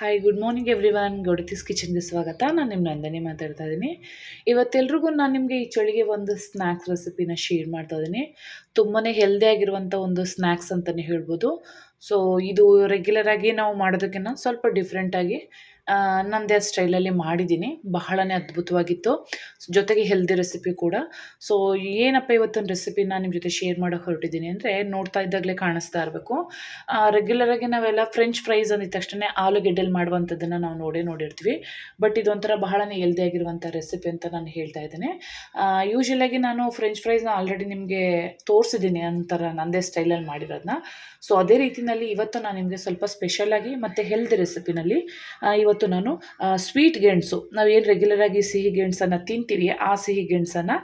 Hi good morning everyone Gowdathis ಕಿಚನ್ಗೆ ಸ್ವಾಗತ. ನಾನು ನಿಮ್ಮ ನಂದನಿ ಮಾತಾಡ್ತಾ ಇದ್ದೀನಿ. ಇವತ್ತೆಲ್ರಿಗೂ ನಾನು ನಿಮಗೆ ಈ ಚಳಿಗೆ ಒಂದು ಸ್ನ್ಯಾಕ್ಸ್ ರೆಸಿಪಿನ ಶೇರ್ ಮಾಡ್ತಾ ಇದ್ದೀನಿ. ತುಂಬಾ ಹೆಲ್ದಿ ಆಗಿರುವಂಥ ಒಂದು ಸ್ನ್ಯಾಕ್ಸ್ ಅಂತಲೇ ಹೇಳ್ಬೋದು. ಸೊ ಇದು ರೆಗ್ಯುಲರ್ ಆಗಿ ನಾವು ಮಾಡೋದಕ್ಕಿಂತ ಸ್ವಲ್ಪ ಡಿಫ್ರೆಂಟಾಗಿ ನನ್ನದೇ ಸ್ಟೈಲಲ್ಲಿ ಮಾಡಿದ್ದೀನಿ. ಬಹಳನೇ ಅದ್ಭುತವಾಗಿತ್ತು. ಜೊತೆಗೆ ಹೆಲ್ದಿ ರೆಸಿಪಿ ಕೂಡ. ಸೊ ಏನಪ್ಪ ಇವತ್ತಿನ ರೆಸಿಪಿನ ನಿಮ್ಮ ಜೊತೆ ಶೇರ್ ಮಾಡೋಕೆ ಹೊರಟಿದ್ದೀನಿ ಅಂದರೆ, ನೋಡ್ತಾ ಇದ್ದಾಗಲೇ ಕಾಣಿಸ್ತಾ ಇರಬೇಕು. ರೆಗ್ಯುಲರಾಗಿ ನಾವೆಲ್ಲ ಫ್ರೆಂಚ್ ಫ್ರೈಸ್ ಅಂದಿದ ತಕ್ಷಣ ಆಲೂಗೆಡ್ಡೆಲಿ ಮಾಡುವಂಥದ್ದನ್ನು ನಾವು ನೋಡೇ ನೋಡಿರ್ತೀವಿ. ಬಟ್ ಇದೊಂಥರ ಬಹಳನೇ ಹೆಲ್ದಿ ಆಗಿರುವಂಥ ರೆಸಿಪಿ ಅಂತ ನಾನು ಹೇಳ್ತಾ ಇದ್ದೇನೆ. ಯೂಶ್ವಲಾಗಿ ನಾನು ಫ್ರೆಂಚ್ ಫ್ರೈಸ್ನ ಆಲ್ರೆಡಿ ನಿಮಗೆ ತೋರಿಸಿದ್ದೀನಿ ಅಂತರ ನಂದೇ ಸ್ಟೈಲಲ್ಲಿ ಮಾಡಿರೋದನ್ನ ಸೊ ಅದೇ ರೀತಿಯಲ್ಲಿ ಇವತ್ತು ನಾನು ನಿಮಗೆ ಸ್ವಲ್ಪ ಸ್ಪೆಷಲಾಗಿ ಮತ್ತು ಹೆಲ್ದಿ ರೆಸಿಪಿನಲ್ಲಿ ಇವತ್ತು ನಾನು ಸ್ವೀಟ್ ಗೆಣಸು. ನಾವೇನು ರೆಗ್ಯುಲರಾಗಿ ಸಿಹಿ ಗೆಣಸನ್ನು ತಿಂತೀವಿ, ಆ ಸಿಹಿ ಗೆಣಸನ್ನು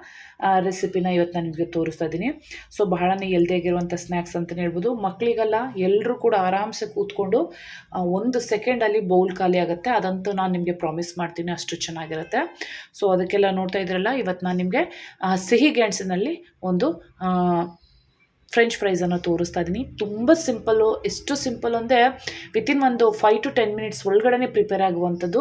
ರೆಸಿಪಿನ ಇವತ್ತು ನಾನು ನಿಮಗೆ ತೋರಿಸ್ತಾ ಇದ್ದೀನಿ. ಸೊ ಬಹಳನೇ ಆಗಿರುವಂಥ ಸ್ನ್ಯಾಕ್ಸ್ ಅಂತಲೇ ಹೇಳ್ಬೋದು. ಮಕ್ಕಳಿಗೆಲ್ಲ ಎಲ್ಲರೂ ಕೂಡ ಆರಾಮ್ಸೆ ಕೂತ್ಕೊಂಡು ಒಂದು ಸೆಕೆಂಡಲ್ಲಿ ಬೌಲ್ ಖಾಲಿ ಆಗುತ್ತೆ. ಅದಂತೂ ನಾನು ನಿಮಗೆ ಪ್ರಾಮಿಸ್ ಮಾಡ್ತೀನಿ ಅಷ್ಟು ಚೆನ್ನಾಗಿರುತ್ತೆ. ಸೊ ಅದಕ್ಕೆಲ್ಲ ನೋಡ್ತಾ ಇದ್ರಲ್ಲ, ಇವತ್ತು ನಾನು ನಿಮಗೆ ಸಿಹಿ ಗೆಣಸಿನಲ್ಲಿ ಒಂದು ಫ್ರೆಂಚ್ ಫ್ರೈಸನ್ನು ತೋರಿಸ್ತಾ ಇದ್ದೀನಿ ತುಂಬ ಸಿಂಪಲ್ಲು ಎಷ್ಟು ಸಿಂಪಲ್ ಅಂದರೆ ವಿತಿನ್ ಒಂದು ಫೈವ್ ಟು ಟೆನ್ ಮಿನಿಟ್ಸ್ ಒಳಗಡೆ ಪ್ರಿಪೇರ್ ಆಗುವಂಥದ್ದು.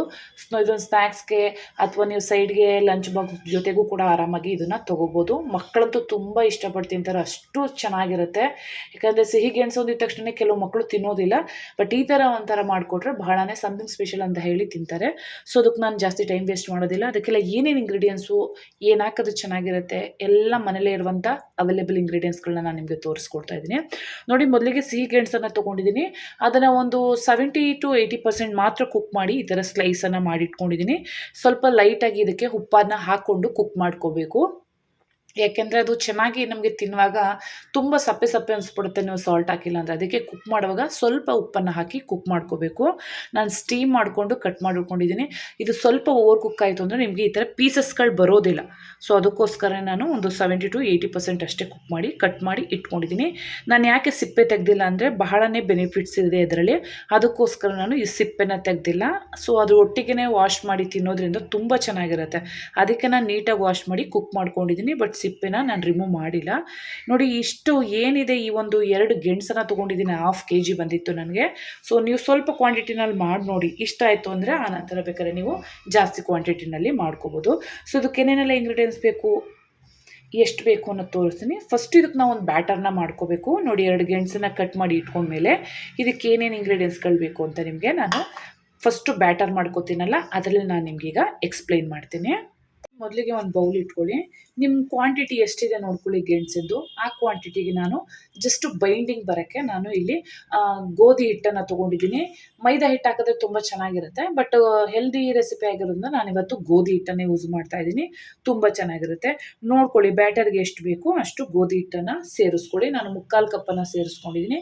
ಇದೊಂದು ಸ್ನ್ಯಾಕ್ಸ್ಗೆ ಅಥವಾ ನೀವು ಸೈಡ್ಗೆ ಲಂಚ್ ಬಾಕ್ಸ್ ಜೊತೆಗೂ ಕೂಡ ಆರಾಮಾಗಿ ಇದನ್ನು ತೊಗೋಬೋದು. ಮಕ್ಕಳಂತೂ ತುಂಬ ಇಷ್ಟಪಟ್ಟು ತಿಂತಾರೆ. ಅಷ್ಟು ಚೆನ್ನಾಗಿರುತ್ತೆ. ಯಾಕಂದರೆ ಸಿಹಿ ಗೆಣಸು ಅಂದಿದ ತಕ್ಷಣ ಕೆಲವು ಮಕ್ಕಳು ತಿನ್ನೋದಿಲ್ಲ. ಬಟ್ ಈ ಥರ ಒಂಥರ ಮಾಡಿಕೊಟ್ರೆ ಬಹಳನೇ ಸಮಥಿಂಗ್ ಸ್ಪೆಷಲ್ ಅಂತ ಹೇಳಿ ತಿಂತಾರೆ. ಸೊ ಅದಕ್ಕೆ ನಾನು ಜಾಸ್ತಿ ಟೈಮ್ ವೇಸ್ಟ್ ಮಾಡೋದಿಲ್ಲ. ಅದಕ್ಕೆಲ್ಲ ಏನೇನು ಇಂಗ್ರೀಡಿಯೆಂಟ್ಸು ಏನು ಹಾಕೋದು ಚೆನ್ನಾಗಿರುತ್ತೆ, ಎಲ್ಲ ಮನೇಲೇ ಇರುವಂಥ ಅವೈಲೇಬಲ್ ಇಂಗ್ರೀಡಿಯೆಂಟ್ಸ್ಗಳನ್ನ ನಾನು ನಿಮಗೆ ತೋರಿಸ್ಕೊಡ್ತಾ ಇದ್ದೀನಿ. ನೋಡಿ, ಮೊದಲಿಗೆ ಸಿಹಿ ಗೆಣಸನ್ನು ತೊಗೊಂಡಿದ್ದೀನಿ. ಅದನ್ನು ಒಂದು ಸೆವೆಂಟಿ ಟು ಏಯ್ಟಿ ಪರ್ಸೆಂಟ್ ಮಾತ್ರ ಕುಕ್ ಮಾಡಿ ಈ ಥರ ಸ್ಲೈಸನ್ನು ಮಾಡಿಟ್ಕೊಂಡಿದ್ದೀನಿ. ಸ್ವಲ್ಪ ಲೈಟಾಗಿ ಇದಕ್ಕೆ ಉಪ್ಪನ್ನು ಹಾಕ್ಕೊಂಡು ಕುಕ್ ಮಾಡ್ಕೋಬೇಕು. ಯಾಕೆಂದರೆ ಅದು ಚೆನ್ನಾಗಿ ನಮಗೆ ತಿನ್ನುವಾಗ ತುಂಬ ಸಪ್ಪೆ ಸಪ್ಪೆ ಅನಿಸ್ಬಿಡುತ್ತೆ ನೀವು ಸಾಲ್ಟ್ ಹಾಕಿಲ್ಲ ಅಂದರೆ. ಅದಕ್ಕೆ ಕುಕ್ ಮಾಡುವಾಗ ಸ್ವಲ್ಪ ಉಪ್ಪನ್ನು ಹಾಕಿ ಕುಕ್ ಮಾಡ್ಕೋಬೇಕು. ನಾನು ಸ್ಟೀಮ್ ಮಾಡಿಕೊಂಡು ಕಟ್ ಮಾಡಿಟ್ಕೊಂಡಿದ್ದೀನಿ ಇದು ಸ್ವಲ್ಪ ಓವರ್ ಕುಕ್ ಆಯಿತು ಅಂದರೆ ನಿಮಗೆ ಈ ಥರ ಪೀಸಸ್ಗಳು ಬರೋದಿಲ್ಲ. ಸೊ ಅದಕ್ಕೋಸ್ಕರ ನಾನು ಒಂದು ಸೆವೆಂಟಿ ಟು ಏಯ್ಟಿ ಪರ್ಸೆಂಟ್ ಅಷ್ಟೇ ಕುಕ್ ಮಾಡಿ ಕಟ್ ಮಾಡಿ ಇಟ್ಕೊಂಡಿದ್ದೀನಿ. ನಾನು ಯಾಕೆ ಸಿಪ್ಪೆ ತೆಗೆದಿಲ್ಲ ಅಂದರೆ ಬಹಳನೇ ಬೆನಿಫಿಟ್ಸ್ ಇದೆ ಅದರಲ್ಲಿ. ಅದಕ್ಕೋಸ್ಕರ ನಾನು ಈ ಸಿಪ್ಪೆನ ತೆಗೆದಿಲ್ಲ. ಸೊ ಅದು ಒಟ್ಟಿಗೆ ವಾಶ್ ಮಾಡಿ ತಿನ್ನೋದ್ರಿಂದ ತುಂಬ ಚೆನ್ನಾಗಿರುತ್ತೆ. ಅದಕ್ಕೆ ನಾನು ನೀಟಾಗಿ ವಾಶ್ ಮಾಡಿ ಕುಕ್ ಮಾಡ್ಕೊಂಡಿದ್ದೀನಿ. ಬಟ್ ಸಿಪ್ಪೆನ ನಾನು ರಿಮೂವ್ ಮಾಡಿಲ್ಲ. ನೋಡಿ ಇಷ್ಟು ಏನಿದೆ ಈ ಒಂದು ಎರಡು ಗೆಣಸನ್ನು ತೊಗೊಂಡಿದ್ದೀನಿ ಹಾಫ್ ಕೆ ಜಿ ಬಂದಿತ್ತು ನನಗೆ. ಸೊ ನೀವು ಸ್ವಲ್ಪ ಕ್ವಾಂಟಿಟಿನಲ್ಲಿ ಮಾಡಿ ನೋಡಿ, ಇಷ್ಟ ಆಯಿತು ಅಂದರೆ ಆ ನಂತರ ಬೇಕಾದ್ರೆ ನೀವು ಜಾಸ್ತಿ ಕ್ವಾಂಟಿಟಿನಲ್ಲಿ ಮಾಡ್ಕೋಬೋದು. ಸೊ ಅದಕ್ಕೆ ಏನೇನೆಲ್ಲ ಇಂಗ್ರೀಡಿಯೆಂಟ್ಸ್ ಬೇಕು? ಎಷ್ಟು ಬೇಕು ಅನ್ನೋದು ತೋರಿಸ್ತೀನಿ. ಫಸ್ಟ್ ಇದಕ್ಕೆ ನಾವು ಒಂದು ಬ್ಯಾಟರ್ನ ಮಾಡ್ಕೋಬೇಕು. ನೋಡಿ ಎರಡು ಗೆಣಸನ್ನ ಕಟ್ ಮಾಡಿ ಇಟ್ಕೊಂಡ್ಮೇಲೆ ಇದಕ್ಕೆ ಏನೇನು ಇಂಗ್ರೀಡಿಯೆಂಟ್ಸ್ಗಳು ಬೇಕು ಅಂತ ನಿಮಗೆ ನಾನು ಫಸ್ಟು ಬ್ಯಾಟರ್ ಮಾಡ್ಕೋತೀನಲ್ಲ, ಅದರಲ್ಲಿ ನಾನು ನಿಮಗೀಗ ಎಕ್ಸ್ಪ್ಲೈನ್ ಮಾಡ್ತೀನಿ. ಮೊದಲಿಗೆ ಒಂದು ಬೌಲ್ ಇಟ್ಕೊಳ್ಳಿ. ನಿಮ್ಮ ಕ್ವಾಂಟಿಟಿ ಎಷ್ಟಿದೆ ನೋಡ್ಕೊಳ್ಳಿ ಗೆಣಸಿದ್ದು. ಆ ಕ್ವಾಂಟಿಟಿಗೆ ನಾನು ಜಸ್ಟ್ ಬೈಂಡಿಂಗ್ ಬರೋಕ್ಕೆ ನಾನು ಇಲ್ಲಿ ಗೋಧಿ ಹಿಟ್ಟನ್ನು ತೊಗೊಂಡಿದ್ದೀನಿ. ಮೈದಾ ಹಿಟ್ಟು ಹಾಕಿದ್ರೆ ತುಂಬ ಚೆನ್ನಾಗಿರುತ್ತೆ ಬಟ್ ಹೆಲ್ದಿ ರೆಸಿಪಿ ಆಗಿರೋದ್ರಿಂದ ನಾನು ಇವತ್ತು ಗೋಧಿ ಹಿಟ್ಟನ್ನೇ ಯೂಸ್ ಮಾಡ್ತಾ ಇದ್ದೀನಿ. ತುಂಬ ಚೆನ್ನಾಗಿರುತ್ತೆ. ನೋಡ್ಕೊಳ್ಳಿ ಬ್ಯಾಟರ್ಗೆ ಎಷ್ಟು ಬೇಕು ಅಷ್ಟು ಗೋಧಿ ಹಿಟ್ಟನ್ನು ಸೇರಿಸ್ಕೊಳ್ಳಿ. ನಾನು ಮುಕ್ಕಾಲು ಕಪ್ಪನ್ನು ಸೇರಿಸ್ಕೊಂಡಿದ್ದೀನಿ.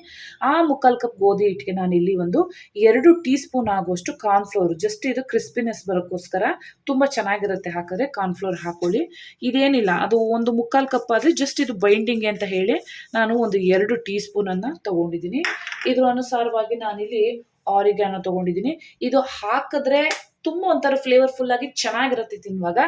ಆ ಮುಕ್ಕಾಲು ಕಪ್ ಗೋಧಿ ಹಿಟ್ಟಿಗೆ ನಾನು ಇಲ್ಲಿ ಒಂದು ಎರಡು ಟೀ ಸ್ಪೂನ್ ಆಗುವಷ್ಟು ಕಾರ್ನ್ಫ್ಲೋರ್ ಜಸ್ಟ್ ಇದು ಕ್ರಿಸ್ಪಿನೆಸ್ ಬರೋಕ್ಕೋಸ್ಕರ ತುಂಬ ಚೆನ್ನಾಗಿರುತ್ತೆ ಹಾಕಿದ್ರೆ ಕಾರ್ನ್ಫ್ಲೋರ್ ಹಾಕೊಳ್ಳಿ. ಇದೇನಿಲ್ಲ, ಅದು ಒಂದು ಮುಕ್ಕಾಲು ಕಪ್ ಆದರೆ ಜಸ್ಟ್ ಇದು ಬೈಂಡಿಂಗ್ ಅಂತ ಹೇಳಿ ನಾನು ಒಂದು ಎರಡು ಟೀ ಸ್ಪೂನನ್ನು ತೊಗೊಂಡಿದ್ದೀನಿ. ಇದ್ರ ಅನುಸಾರವಾಗಿ ನಾನಿಲ್ಲಿ ಆರಿಗಾನ ತೊಗೊಂಡಿದ್ದೀನಿ. ಇದು ಹಾಕಿದ್ರೆ ತುಂಬ ಒಂಥರ ಫ್ಲೇವರ್ಫುಲ್ ಆಗಿ ಚೆನ್ನಾಗಿರುತ್ತೆ ತಿನ್ನುವಾಗ.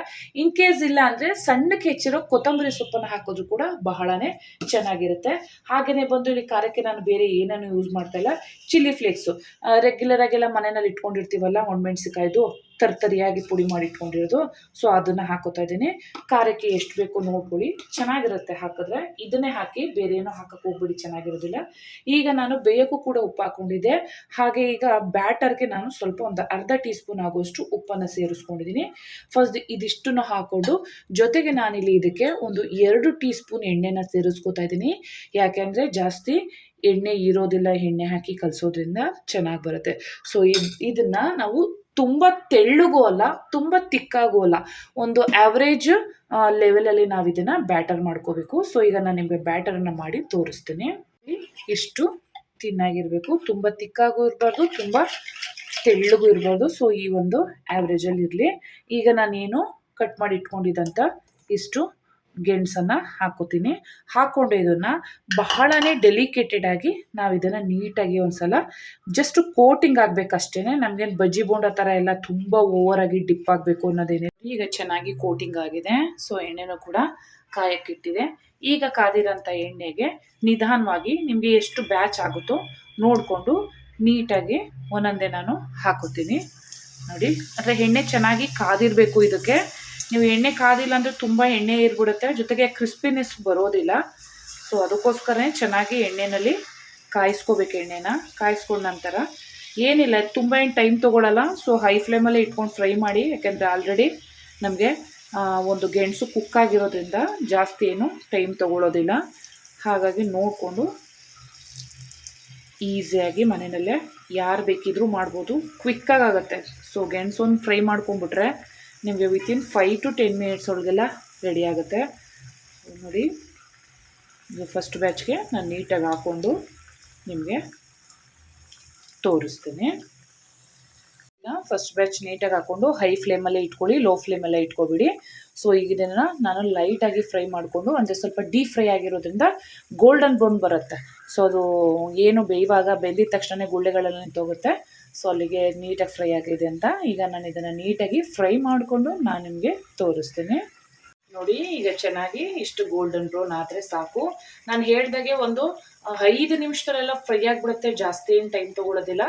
ಇನ್ ಕೇಸ್ ಇಲ್ಲ ಅಂದರೆ ಸಣ್ಣಕ್ಕೆ ಹೆಚ್ಚಿರೋ ಕೊತ್ತಂಬರಿ ಸೊಪ್ಪನ್ನು ಹಾಕೋದ್ರು ಕೂಡ ಬಹಳನೇ ಚೆನ್ನಾಗಿರುತ್ತೆ. ಹಾಗೆಯೇ ಬಂದು ಇಲ್ಲಿ ಖಾರಕ್ಕೆ ನಾನು ಬೇರೆ ಏನನ್ನು ಯೂಸ್ ಮಾಡ್ತಾ ಇಲ್ಲ. ಚಿಲ್ಲಿ ಫ್ಲೇಕ್ಸು ರೆಗ್ಯುಲರ್ ಆಗೆಲ್ಲ ಮನೆಯಲ್ಲಿ ಇಟ್ಕೊಂಡಿರ್ತೀವಲ್ಲ ಒಣಮೆಣ್ಸಿಕಾಯ್ದು ತರ್ತರಿಯಾಗಿ ಪುಡಿ ಮಾಡಿ ಇಟ್ಕೊಂಡಿರೋದು ಸೊ ಅದನ್ನು ಹಾಕೋತಾ ಇದ್ದೀನಿ. ಖಾರಕ್ಕೆ ಎಷ್ಟು ಬೇಕು ನೋಡ್ಕೊಳ್ಳಿ. ಚೆನ್ನಾಗಿರುತ್ತೆ ಹಾಕಿದ್ರೆ. ಇದನ್ನೇ ಹಾಕಿ ಬೇರೆ ಏನೋ ಹಾಕಕ್ಕೆ ಹೋಗ್ಬಿಡಿ, ಚೆನ್ನಾಗಿರೋದಿಲ್ಲ. ಈಗ ನಾನು ಬೇಯಕ್ಕೂ ಕೂಡ ಉಪ್ಪು ಹಾಕೊಂಡಿದ್ದೆ ಹಾಗೆ ಈಗ ಬ್ಯಾಟರ್ಗೆ ನಾನು ಸ್ವಲ್ಪ ಒಂದು ಅರ್ಧ ಟೀ ಸ್ಪೂನ್ ಆಗುವಷ್ಟು ಉಪ್ಪನ್ನು ಸೇರಿಸ್ಕೊಂಡಿದ್ದೀನಿ. ಫಸ್ಟ್ ಇದಿಷ್ಟನ್ನು ಹಾಕ್ಕೊಂಡು ಜೊತೆಗೆ ನಾನಿಲ್ಲಿ ಇದಕ್ಕೆ ಒಂದು ಎರಡು ಟೀ ಸ್ಪೂನ್ ಎಣ್ಣೆನ ಸೇರಿಸ್ಕೊತಾ ಇದ್ದೀನಿ. ಯಾಕೆಂದರೆ ಜಾಸ್ತಿ ಎಣ್ಣೆ ಇರೋದಿಲ್ಲ, ಎಣ್ಣೆ ಹಾಕಿ ಕಲಸೋದ್ರಿಂದ ಚೆನ್ನಾಗಿ ಬರುತ್ತೆ. ಸೊ ಇದನ್ನು ನಾವು ತುಂಬ ತೆಳ್ಳಗೂ ಅಲ್ಲ, ತುಂಬ ತಿಕ್ಕಾಗೂ ಅಲ್ಲ. ಒಂದು ಆವ್ರೇಜ್ ಲೆವೆಲಲ್ಲಿ ನಾವು ಇದನ್ನು ಬ್ಯಾಟರ್ ಮಾಡ್ಕೋಬೇಕು. ಸೊ ಈಗ ನಾನು ನಿಮಗೆ ಬ್ಯಾಟರನ್ನು ಮಾಡಿ ತೋರಿಸ್ತೀನಿ. ಇಷ್ಟು ತಿನ್ನಾಗಿರಬೇಕು ತುಂಬ ತಿಕ್ಕಾಗೂ ಇರಬಾರ್ದು, ತುಂಬ ತೆಳ್ಳಗೂ ಇರಬಾರ್ದು. ಸೊ ಈ ಒಂದು ಆ್ಯಾವ್ರೇಜಲ್ಲಿ ಇರಲಿ. ಈಗ ನಾನೇನು ಕಟ್ ಮಾಡಿ ಇಟ್ಕೊಂಡಿದ್ದಂಥ ಇಷ್ಟು ಗೆಣಸನ್ನು ಹಾಕೋತೀನಿ. ಹಾಕ್ಕೊಂಡು ಇದನ್ನು ಬಹಳನೇ ಡೆಲಿಕೇಟೆಡ್ ಆಗಿ ನಾವು ಇದನ್ನು ನೀಟಾಗಿ ಒಂದ್ಸಲ ಜಸ್ಟ್ ಕೋಟಿಂಗ್ ಆಗಬೇಕಷ್ಟೇ ನಮಗೇನು ಬಜ್ಜಿ ಬೋಂಡ ಥರ ಎಲ್ಲ ತುಂಬ ಓವರಾಗಿ ಡಿಪ್ ಆಗಬೇಕು ಅನ್ನೋದೇನೇ ಈಗ ಚೆನ್ನಾಗಿ ಕೋಟಿಂಗ್ ಆಗಿದೆ. ಸೊ ಎಣ್ಣೆನೂ ಕೂಡ ಕಾಯಕ್ಕಿಟ್ಟಿದೆ ಈಗ ಕಾದಿರೋಂಥ ಎಣ್ಣೆಗೆ ನಿಧಾನವಾಗಿ ನಿಮಗೆ ಎಷ್ಟು ಬ್ಯಾಚ್ ಆಗುತ್ತೋ ನೋಡಿಕೊಂಡು ನೀಟಾಗಿ ಒಂದೊಂದೇ ನಾನು ಹಾಕೋತೀನಿ. ನೋಡಿ, ಅಂದರೆ ಎಣ್ಣೆ ಚೆನ್ನಾಗಿ ಕಾದಿರಬೇಕು ಇದಕ್ಕೆ. ನೀವು ಎಣ್ಣೆ ಕಾದಿಲ್ಲ ಅಂದರೆ ತುಂಬ ಎಣ್ಣೆ ಇರ್ಬಿಡುತ್ತೆ ಜೊತೆಗೆ ಕ್ರಿಸ್ಪಿನೆಸ್ ಬರೋದಿಲ್ಲ. ಸೊ ಅದಕ್ಕೋಸ್ಕರನೇ ಚೆನ್ನಾಗಿ ಎಣ್ಣೆಯಲ್ಲಿ ಕಾಯಿಸ್ಕೋಬೇಕು ಎಣ್ಣೆನ. ಕಾಯಿಸ್ಕೊಂಡ ನಂತರ ಏನಿಲ್ಲ, ತುಂಬ ಏನು ಟೈಮ್ ತೊಗೊಳಲ್ಲ. ಸೊ ಹೈ ಫ್ಲೇಮಲ್ಲೇ ಇಟ್ಕೊಂಡು ಫ್ರೈ ಮಾಡಿ. ಯಾಕೆಂದರೆ ಆಲ್ರೆಡಿ ನಮಗೆ ಒಂದು ಗೆಣಸು ಕುಕ್ ಆಗಿರೋದ್ರಿಂದ ಜಾಸ್ತಿ ಏನು ಟೈಮ್ ತೊಗೊಳೋದಿಲ್ಲ. ಹಾಗಾಗಿ ನೋಡಿಕೊಂಡು ಈಸಿಯಾಗಿ ಮನೆಯಲ್ಲೇ ಯಾರು ಬೇಕಿದ್ರೂ ಮಾಡ್ಬೋದು. ಕ್ವಿಕ್ಕಾಗಿ ಆಗುತ್ತೆ. ಸೊ ಗೆಣಸೊಂದು ಫ್ರೈ ಮಾಡ್ಕೊಂಬಿಟ್ರೆ ನಿಮಗೆ within five to ten minutes ಒಳಗೆಲ್ಲ ರೆಡಿ ಆಗುತ್ತೆ. ನೋಡಿ, ಇದು ಫಸ್ಟ್ ಬ್ಯಾಚ್ಗೆ ನಾನು ನೀಟಾಗಿ ಹಾಕ್ಕೊಂಡು ನಿಮಗೆ ತೋರಿಸ್ತೀನಿ. ಫಸ್ಟ್ ಬ್ಯಾಚ್ ನೀಟಾಗಿ ಹಾಕ್ಕೊಂಡು ಹೈ ಫ್ಲೇಮಲ್ಲೇ ಇಟ್ಕೊಳ್ಳಿ ಲೋ ಫ್ಲೇಮಲ್ಲೇ ಇಟ್ಕೊಬಿಡಿ. ಸೊ ಈಗ ಇದನ್ನು ನಾನು ಲೈಟಾಗಿ ಫ್ರೈ ಮಾಡಿಕೊಂಡು, ಅಂದರೆ ಸ್ವಲ್ಪ ಡೀಪ್ ಫ್ರೈ ಆಗಿರೋದ್ರಿಂದ ಗೋಲ್ಡನ್ ಬ್ರೌನ್ ಬರುತ್ತೆ. ಸೊ ಅದು ಏನು ಬೇಯುವಾಗ ಬೆಂದಿದ ತಕ್ಷಣ ಗುಳ್ಳೆಗಳೆಲ್ಲ ನಿಂತೋಗುತ್ತೆ. ಸೊ ಅಲ್ಲಿಗೆ ನೀಟಾಗಿ ಫ್ರೈ ಆಗಿದೆ ಅಂತ ಈಗ ನಾನು ಇದನ್ನು ನೀಟಾಗಿ ಫ್ರೈ ಮಾಡಿಕೊಂಡು ನಾನು ನಿಮಗೆ ತೋರಿಸ್ತೀನಿ. ನೋಡಿ, ಈಗ ಚೆನ್ನಾಗಿ ಇಷ್ಟು ಗೋಲ್ಡನ್ ಬ್ರೌನ್ ಆದರೆ ಸಾಕು. ನಾನು ಹೇಳ್ದಾಗೆ ಒಂದು ಐದು ನಿಮಿಷದಲ್ಲೆಲ್ಲ ಫ್ರೈ ಆಗಿಬಿಡುತ್ತೆ, ಜಾಸ್ತಿ ಏನು ಟೈಮ್ ತೊಗೊಳೋದಿಲ್ಲ.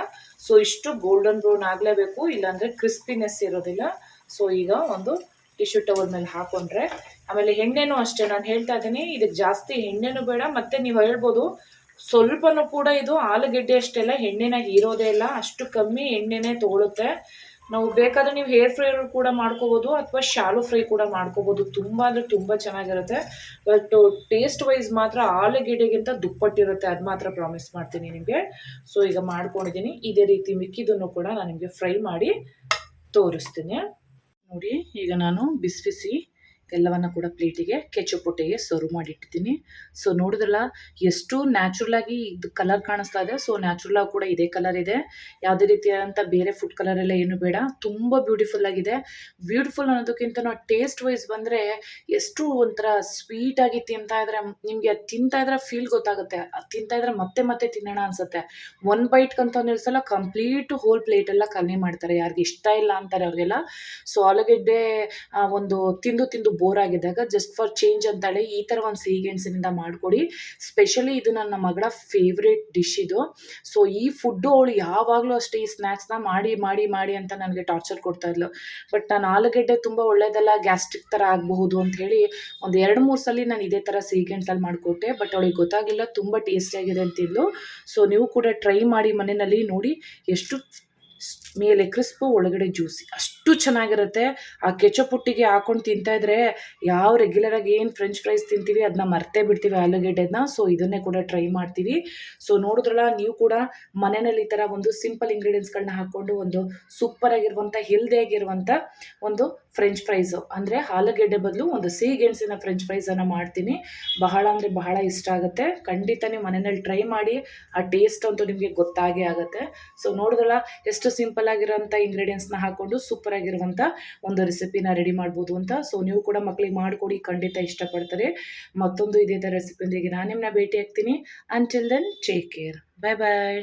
ಸೊ ಇಷ್ಟು ಗೋಲ್ಡನ್ ಬ್ರೌನ್ ಆಗಲೇಬೇಕು, ಇಲ್ಲಾಂದರೆ ಕ್ರಿಸ್ಪಿನೆಸ್ ಇರೋದಿಲ್ಲ. ಸೊ ಈಗ ಒಂದು ಟಿಶ್ಯೂ ಟವಲ್ ಮೇಲೆ ಹಾಕೊಂಡ್ರೆ, ಆಮೇಲೆ ಎಣ್ಣೆನೂ ಅಷ್ಟೇ, ನಾನು ಹೇಳ್ತಾ ಇದ್ದೀನಿ ಇದಕ್ಕೆ ಜಾಸ್ತಿ ಎಣ್ಣೆನೂ ಬೇಡ, ಮತ್ತು ನೀವು ಹೇಳ್ಬೋದು ಸ್ವಲ್ಪನೂ ಕೂಡ ಇದು ಆಲೂಗಡ್ಡೆ ಅಷ್ಟೆಲ್ಲ ಎಣ್ಣೆನ ಇರೋದೇ ಇಲ್ಲ. ಅಷ್ಟು ಕಮ್ಮಿ ಎಣ್ಣೆನೇ ತೊಗೊಳುತ್ತೆ ನಾವು ಬೇಕಾದ್ರೆ ನೀವು ಹೇರ್ ಫ್ರೈ ಕೂಡ ಮಾಡ್ಕೋಬೋದು ಅಥವಾ ಶಾಲು ಫ್ರೈ ಕೂಡ ಮಾಡ್ಕೋಬೋದು. ತುಂಬ ಅಂದರೆ ತುಂಬ ಚೆನ್ನಾಗಿರುತ್ತೆ. ಬಟ್ ಟೇಸ್ಟ್ ವೈಸ್ ಮಾತ್ರ ಆಲೂಗೆಡ್ಡೆಗಿಂತ ದುಪ್ಪಟ್ಟಿರುತ್ತೆ. ಅದು ಮಾತ್ರ ಪ್ರಾಮಿಸ್ ಮಾಡ್ತೀನಿ ನಿಮಗೆ. ಸೊ ಈಗ ಮಾಡ್ಕೊಂಡಿದ್ದೀನಿ. ಇದೇ ರೀತಿ ಮಿಕ್ಕಿದನ್ನು ಕೂಡ ನಾನು ನಿಮಗೆ ಫ್ರೈ ಮಾಡಿ ತೋರಿಸ್ತೀನಿ. ನೋಡಿ, ಈಗ ನಾನು ಬಿಸಿ ಬಿಸಿ ಎಲ್ಲವನ್ನು ಕೂಡ ಪ್ಲೇಟಿಗೆ ಕೆಚಪ್ ಒಟ್ಟಿಗೆ ಸರ್ವ್ ಮಾಡಿಟ್ಟಿದ್ದೀನಿ. ಸೊ ನೋಡಿದ್ರಲ್ಲ, ಎಷ್ಟು ನ್ಯಾಚುರಲಾಗಿ ಇದು ಕಲರ್ ಕಾಣಿಸ್ತಾ ಇದೆ. ಸೊ ನ್ಯಾಚುರಲಾಗಿ ಕೂಡ ಇದೇ ಕಲರ್ ಇದೆ. ಯಾವುದೇ ರೀತಿಯಾದಂಥ ಬೇರೆ ಫುಡ್ ಕಲರ್ ಎಲ್ಲ ಏನು ಬೇಡ. ತುಂಬ ಬ್ಯೂಟಿಫುಲ್ ಆಗಿದೆ. ಬ್ಯೂಟಿಫುಲ್ ಅನ್ನೋದಕ್ಕಿಂತ ನಾವು ಟೇಸ್ಟ್ ವೈಸ್ ಬಂದರೆ ಎಷ್ಟು ಒಂಥರ ಆಗಿ ತಿಂತಾ ಇದ್ರೆ ನಿಮಗೆ ಅದು ತಿಂತಾ ಇದ್ರೆ ಫೀಲ್ ಗೊತ್ತಾಗುತ್ತೆ. ಅದು ತಿಂತಾ ಇದ್ರೆ ಮತ್ತೆ ಮತ್ತೆ ತಿನ್ನೋಣ ಅನ್ಸುತ್ತೆ. ಒನ್ ಬೈಟ್ಗಂತ ನಿಲ್ಸಲ್ಲ ಕಂಪ್ಲೀಟ್ ಹೋಲ್ ಪ್ಲೇಟ್ ಎಲ್ಲ ಕಮ್ಮಿ ಮಾಡ್ತಾರೆ. ಯಾರಿಗೆ ಇಷ್ಟ ಇಲ್ಲ ಅಂತಾರೆ ಅವ್ರಿಗೆಲ್ಲ. ಸೊ ಆಲೂಗೆಡ್ಡೆ ಒಂದು ತಿಂದು ತಿಂದು ಬೋರ್ ಆಗಿದ್ದಾಗ ಜಸ್ಟ್ ಫಾರ್ ಚೇಂಜ್ ಅಂತೇಳಿ ಈ ಥರ ಒಂದು ಸಿಹಿ ಗೆಣಸಿನಿಂದ ಮಾಡಿಕೊಡಿ. ಸ್ಪೆಷಲಿ ಇದು ನನ್ನ ಮಗಳ ಫೇವ್ರೇಟ್ ಡಿಶ್ ಇದು. ಸೊ ಈ ಫುಡ್ಡು ಅವಳು ಯಾವಾಗಲೂ ಅಷ್ಟೇ ಈ ಸ್ನ್ಯಾಕ್ಸ್ನ ಮಾಡಿ ಮಾಡಿ ಮಾಡಿ ಅಂತ ನನಗೆ ಟಾರ್ಚರ್ ಕೊಡ್ತಾ ಇದ್ಲು. ಬಟ್ ನಾನು ಆಲೂಗಡ್ಡೆ ತುಂಬ ಒಳ್ಳೇದಲ್ಲ ಗ್ಯಾಸ್ಟ್ರಿಕ್ ಥರ ಆಗಬಹುದು ಅಂತ ಹೇಳಿ ಒಂದು ಎರಡು, ಮೂರು ಸಲ ನಾನು ಇದೇ ಥರ ಸಿಹಿ ಗೆಣಸಲ್ಲಿ ಮಾಡಿಕೊಟ್ಟೆ. ಬಟ್ ಅವಳಿಗೆ ಗೊತ್ತಾಗಿಲ್ಲ, ತುಂಬ ಟೇಸ್ಟಿಯಾಗಿದೆ ಅಂತಿದ್ಲು. ಸೊ ನೀವು ಕೂಡ ಟ್ರೈ ಮಾಡಿ ಮನೆಯಲ್ಲಿ ನೋಡಿ ಎಷ್ಟು ಮೇಲೆ ಕ್ರಿಸ್ಪು, ಒಳಗಡೆ ಜ್ಯೂಸಿ. ಅಷ್ಟು ಚೆನ್ನಾಗಿರುತ್ತೆ. ಆ ಕೆಚಪ್ ಪುಟ್ಟಿಗೆ ಹಾಕೊಂಡು ತಿಂತಾಯಿದ್ರೆ ಯಾವ ರೆಗ್ಯುಲರಾಗಿ ಏನು ಫ್ರೆಂಚ್ ಫ್ರೈಸ್ ತಿಂತೀವಿ ಅದನ್ನ ಮರ್ತೇ ಬಿಡ್ತೀವಿ ಆಲೂಗೆಡ್ಡೆನ. ಸೊ ಇದನ್ನೇ ಕೂಡ ಟ್ರೈ ಮಾಡ್ತೀವಿ. ಸೊ ನೋಡಿದ್ರಲ್ಲ ನೀವು ಕೂಡ ಮನೆಯಲ್ಲಿ ಈ ಥರ ಒಂದು ಸಿಂಪಲ್ ಇಂಗ್ರೀಡಿಯೆಂಟ್ಸ್ಗಳನ್ನ ಹಾಕ್ಕೊಂಡು ಒಂದು ಸೂಪರಾಗಿರುವಂಥ ಹೆಲ್ದಿಯಾಗಿರುವಂಥ ಒಂದು ಫ್ರೆಂಚ್ ಫ್ರೈಸು ಅಂದರೆ ಆಲೂಗೆಡ್ಡೆ ಬದಲು ಒಂದು ಸಿಹಿ ಗೆಣಸಿನ ಫ್ರೆಂಚ್ ಫ್ರೈಸನ್ನು ಮಾಡ್ತೀನಿ. ಬಹಳ ಅಂದರೆ ಬಹಳ ಇಷ್ಟ ಆಗುತ್ತೆ. ಖಂಡಿತ ನೀವು ಮನೆಯಲ್ಲಿ ಟ್ರೈ ಮಾಡಿ, ಆ ಟೇಸ್ಟ್ ಅಂತೂ ನಿಮಗೆ ಗೊತ್ತಾಗೇ ಆಗುತ್ತೆ. ಸೊ ನೋಡಿದ್ರಲ್ಲ, ಎಷ್ಟು ಸಿಂಪಲ್ ಆಗಿರೋಂಥ ಇಂಗ್ರೀಡಿಯೆಂಟ್ಸ್ನ ಹಾಕ್ಕೊಂಡು ಸೂಪರ್ ಆಗಿರುವಂಥ ಒಂದು ರೆಸಿಪಿನ ರೆಡಿ ಮಾಡ್ಬೋದು ಅಂತ. ಸೊ ನೀವು ಕೂಡ ಮಕ್ಕಳಿಗೆ ಮಾಡಿಕೊಡಿ, ಖಂಡಿತ ಇಷ್ಟಪಡ್ತಾರೆ. ಮತ್ತೊಂದು ಇದೇ ಥರ ರೆಸಿಪಿಯೊಂದಿಗೆ ನಾನು ನಿಮ್ಮನ್ನ ಭೇಟಿ ಆಗ್ತೀನಿ until then take care bye bye